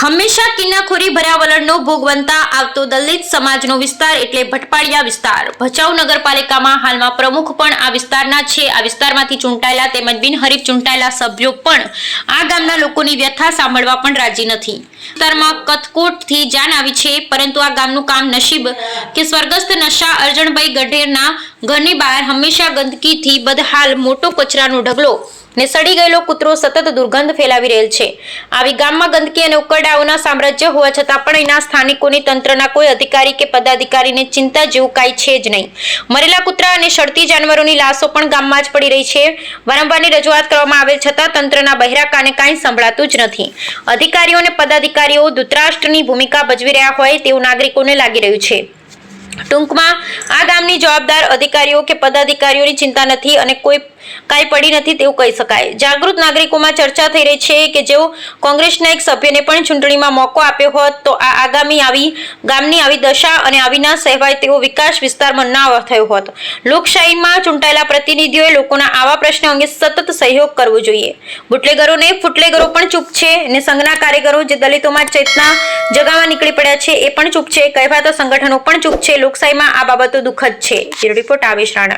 હંમેશા કિન્નાખોરી ભર્યા વલણનો ભોગ બનતા આવતો દલિત સમાજનો વિસ્તાર એટલે ભટપાડિયા વિસ્તાર. ભચાઉ નગરપાલિકામાં હાલમાં પ્રમુખ પણ આ વિસ્તારના છે. આ વિસ્તારમાંથી ચૂંટાયેલા તેમજ બિનહરીફ ચૂંટાયેલા સભ્યો પણ આ ગામના લોકોની વ્યથા સાંભળવા પણ રાજી નથી. વિસ્તારમાં કથકોટથી જાન આવી છે, પરંતુ આ ગામનું કામ નસીબ કે સ્વર્ગસ્થ નશા અર્જણભાઈ ગઢેરના ઘરની બહાર હંમેશા ગંદકીથી બદહાલ મોટો કચરાનો ઢગલો ને સડી ગયેલો કૂતરો સતત દુર્ગંધ ફેલાવી રહેલ છે. આવી ગામમાં ગંદકી અને ઉકરડાઓના સામ્રાજ્ય હોવા છતાં પણ અહીંના સ્થાનિકોની તંત્રના કોઈ અધિકારી કે પદાધિકારીને ચિંતા જેવું કાંઈ છે જ નહીં. મરેલા કૂતરા અને સડતી જાનવરોની લાશો પણ ગામમાં જ પડી રહી છે. વારંવારની રજૂઆત કરવામાં આવેલ છતાં તંત્રના બહેરા કાને કાંઈ સંભળાતું જ નથી. અધિકારીઓ અને પદાધિકારીઓ ધૂતરાષ્ટ્રની ભૂમિકા ભજવી રહ્યા હોય તેવું નાગરિકોને લાગી રહ્યું છે. ટૂંકમાં, આ ગામની જવાબદાર અધિકારીઓ કે પદાધિકારીઓની ચિંતા નથી અને કોઈ કાંઈ પડી નથી તેવું કહી શકાય. જાગૃત નાગરિકોમાં ચર્ચા થઈ રહી છે કે જેઓ કોંગ્રેસના એક સભ્યને પણ ચૂંટણીમાં મોકો આપ્યો હોત, તો આ આગામી આવી, ગામની આવી દશા અને આવી ના સહેવાય તેવો વિકાસ વિસ્તારમાં ના થયો હોત. લોકશાહીમાં ચૂંટાયેલા પ્રતિનિધિઓએ લોકોના આવા પ્રશ્નો અંગે સતત સહયોગ કરવો જોઈએ. બુટલેગરોને ફૂટલેગરો પણ ચૂપ છે અને સંઘના કાર્યકરો જે દલિતોમાં ચેતના જગાવવા નીકળી પડ્યા છે એ પણ ચૂપ છે. કહેવાતા સંગઠનો પણ ચૂપ છે. લોકશાહીમાં આ બાબતો દુઃખદ છે. રિપોર્ટ આવેશ રાણા.